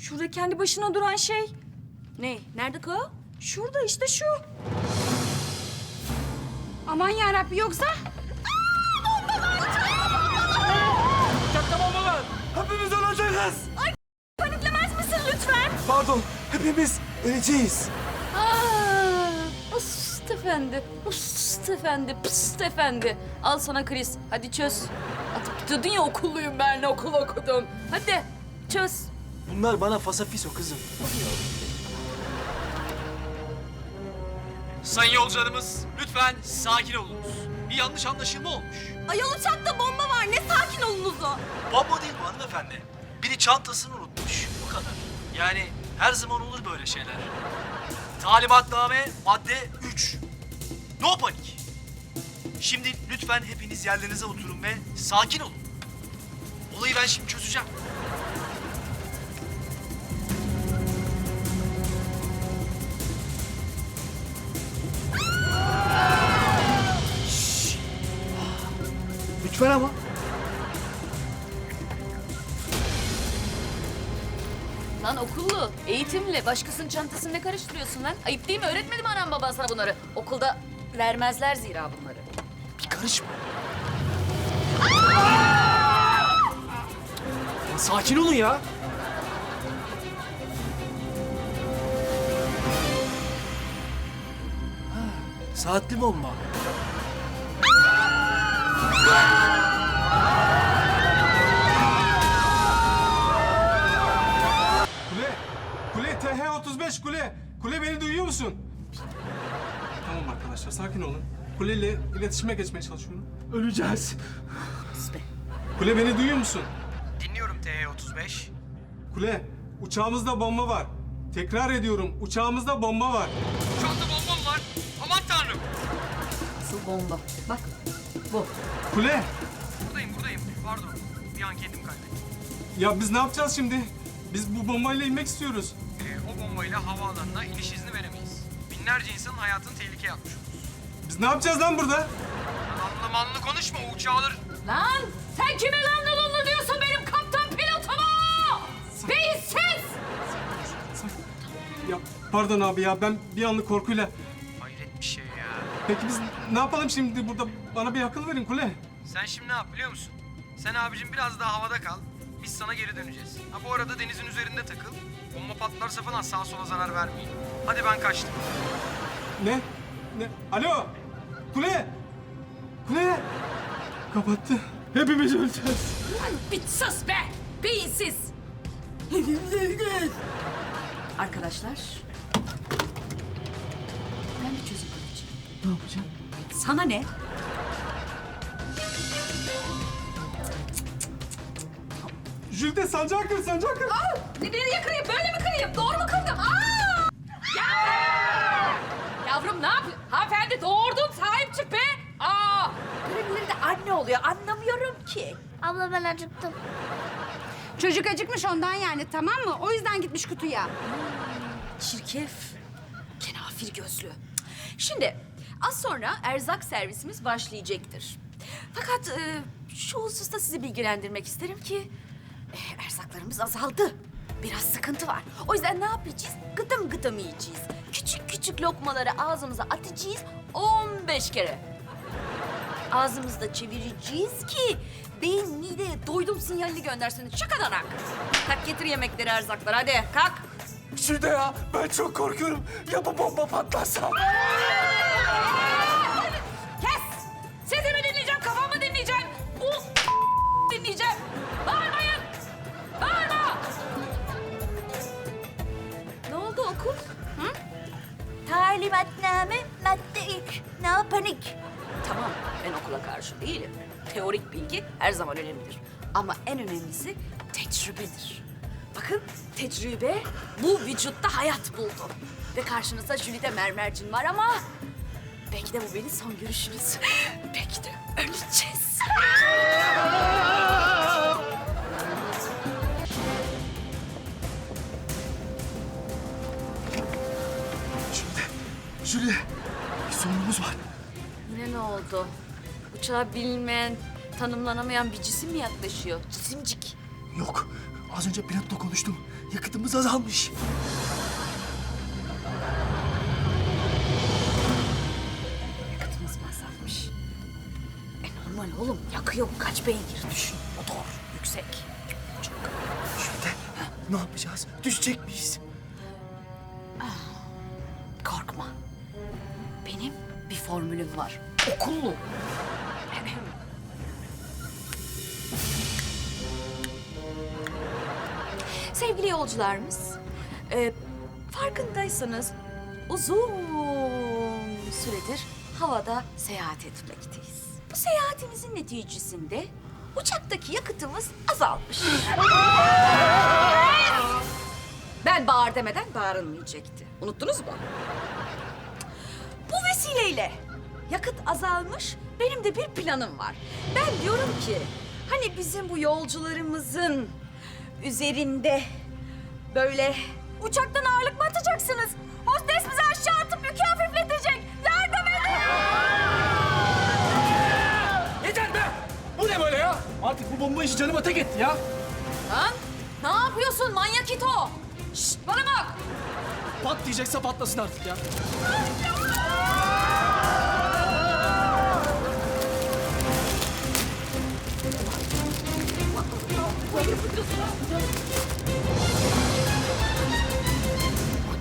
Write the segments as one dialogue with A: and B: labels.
A: Şurada kendi başına duran şey.
B: Ne? Nerede o?
A: Şurada işte şu. Aman yarabbi yoksa?
C: Uçakta bomba var. Hepimiz öleceğiz.
A: Paniklemez misin lütfen?
C: Pardon. Hepimiz öleceğiz.
B: Aa, Ust efendi, ust efendi, pıst efendi. Al sana kriz. Hadi çöz. Atıp tutuyordun ya okulluyum ben, okul okudum. Hadi çöz.
C: Bunlar bana fasafiso kızım.
D: Sayın yolcularımız lütfen sakin olunuz. Bir yanlış anlaşılma olmuş.
A: Ayol uçakta bomba var. Ne sakin olunuz o.
D: Bomba değil bu hanımefendi. Biri çantasını unutmuş. Bu kadar. Yani her zaman olur böyle şeyler. Talimatname madde 3. No panik. Şimdi lütfen hepiniz yerlerinize oturun ve sakin olun. Olayı ben şimdi çözeceğim.
C: Lütfen ama.
B: Lan okullu, eğitimli. Başkasının çantasını ne karıştırıyorsun lan? Ayıp değil mi? Öğretmedi mi anam baban sana bunları? Okulda vermezler zira bunları.
C: Bir karışma. Sakin olun ya. Ha, Saatli bomba.
E: TH-35 Kule. Kule beni duyuyor musun? Tamam arkadaşlar sakin olun. Kule ile iletişime geçmeye çalışıyorum.
C: Öleceğiz.
E: Kule beni duyuyor musun?
D: Dinliyorum TH35.
E: Kule, uçağımızda bomba var. Tekrar ediyorum, uçağımızda bomba var.
D: Uçakta bombam var. Aman tanrım.
B: Asıl bomba. Bak bu.
E: Kule,
D: Buradayım buradayım. Pardon. Bir an kendim kaybettim.
E: ya biz ne yapacağız şimdi? Biz bu bombayla inmek istiyoruz.
F: Ee, o bombayla havaalanına iniş izni veremeyiz. Binlerce insanın hayatını tehlikeye atmış oluruz.
E: Biz ne yapacağız lan burada?
F: Anlı manlı konuşma uçağı alır.
B: Lan sen kime lan dalonlu diyorsun benim kaptan pilotuma? Beyinsiz!
E: Ya pardon abi ya ben bir anlık korkuyla...
F: Hayret bir şey ya.
E: Peki biz ne yapalım şimdi burada? Bana bir akıl verin Kule.
F: Sen şimdi ne yap biliyor musun? Sen abicim biraz daha havada kal. Biz sana geri döneceğiz. Ha bu arada denizin üzerinde takıl. Bomba patlarsa falan sağa sola zarar vermeyin. Hadi ben kaçtım.
E: Ne? Ne? Alo? Kule! Kule! Kapattı. Hepimiz öleceğiz.
B: Bir sus be! Beyinsiz! Arkadaşlar... Ben bir çözüm bulacağım.
C: Ne yapacağım?
B: Sana ne?
E: Jülde sancağı kır, sancağı kır.
B: Nereye kırayım? Böyle mi kırayım? Doğru mu kırdım? Aa! Ya! Yavrum ne yapıyorsun? Hanımefendi doğurdun sahip çık be! Aa!
G: Birileri de anne oluyor anlamıyorum ki.
H: Abla ben acıktım.
A: Çocuk acıkmış ondan yani tamam mı? O yüzden gitmiş kutuya.
B: Çirkef. Kenafir gözlü. Şimdi az sonra erzak servisimiz başlayacaktır. Fakat e, şu hususta sizi bilgilendirmek isterim ki erzaklarımız azaldı. Biraz sıkıntı var. O yüzden ne yapacağız? Gıdım gıdım yiyeceğiz. Küçük küçük lokmaları ağzımıza atacağız 15 kere. Ağzımızda çevireceğiz ki beyin mideye doydum sinyalini göndersin. Şakadanak. Kalk getir yemekleri erzaklar hadi kalk.
C: Jülde ya ben çok korkuyorum. Ya bu bomba patlarsa?
G: Talimatname madde 3. No panik.
B: Tamam, ben okula karşı değilim. Teorik bilgi her zaman önemlidir. Ama en önemlisi tecrübedir. Bakın tecrübe bu vücutta hayat buldu. Ve karşınızda Jülide Mermercin var ama... Belki de bu benim son görüşünüz. Belki de öleceğiz.
C: Jülde bir sorunumuz var.
B: Yine ne oldu? Uçağı bilmeyen, tanımlanamayan bir cisim mi yaklaşıyor? Cisimcik.
C: Yok, Az önce pilotla konuştum. Yakıtımız azalmış.
B: Yakıtımız mı azalmış? E normal oğlum. Yakıyor kaç beygir düşün. Motor yüksek.
C: Şimdi ne yapacağız? Düşecek miyiz?
B: Formülüm var. Okullu. Sevgili yolcularımız, e, farkındaysanız uzun süredir havada seyahat etmekteyiz. Bu seyahatimizin neticesinde uçaktaki yakıtımız azalmış. Ben bağır demeden bağırılmayacaktı. Unuttunuz mu? Vesileyle yakıt azalmış, benim de bir planım var. Ben diyorum ki, hani bizim bu yolcularımızın üzerinde böyle uçaktan ağırlık mı atacaksınız? Hostes bizi aşağı atıp yükü hafifletecek. Yardım edin!
C: Yeter be! Bu ne böyle ya? Artık bu bomba işi canıma tek etti ya.
B: Lan ne yapıyorsun manyak it o? Şşt bana bak!
C: Patlayacaksa patlasın artık ya.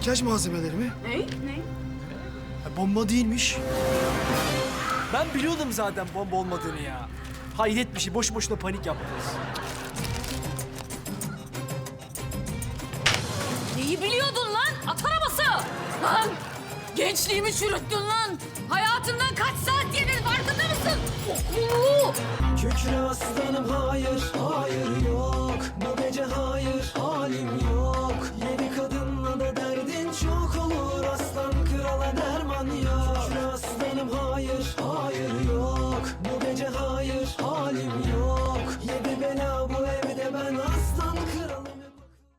C: Makyaj malzemeleri mi?
B: Ne? Ne?
C: Ha, bomba değilmiş.
H: Ben biliyordum zaten bomba olmadığını ya. Hayret bir şey, boş boşuna panik yaptınız.
B: Neyi biliyordun lan? At arabası! Lan! Gençliğimi çürüttün lan! Hayatından kaç saat yedin farkında mısın? Okullu!
I: Kükre aslanım hayır, hayır yok Bu gece hayır, halim yok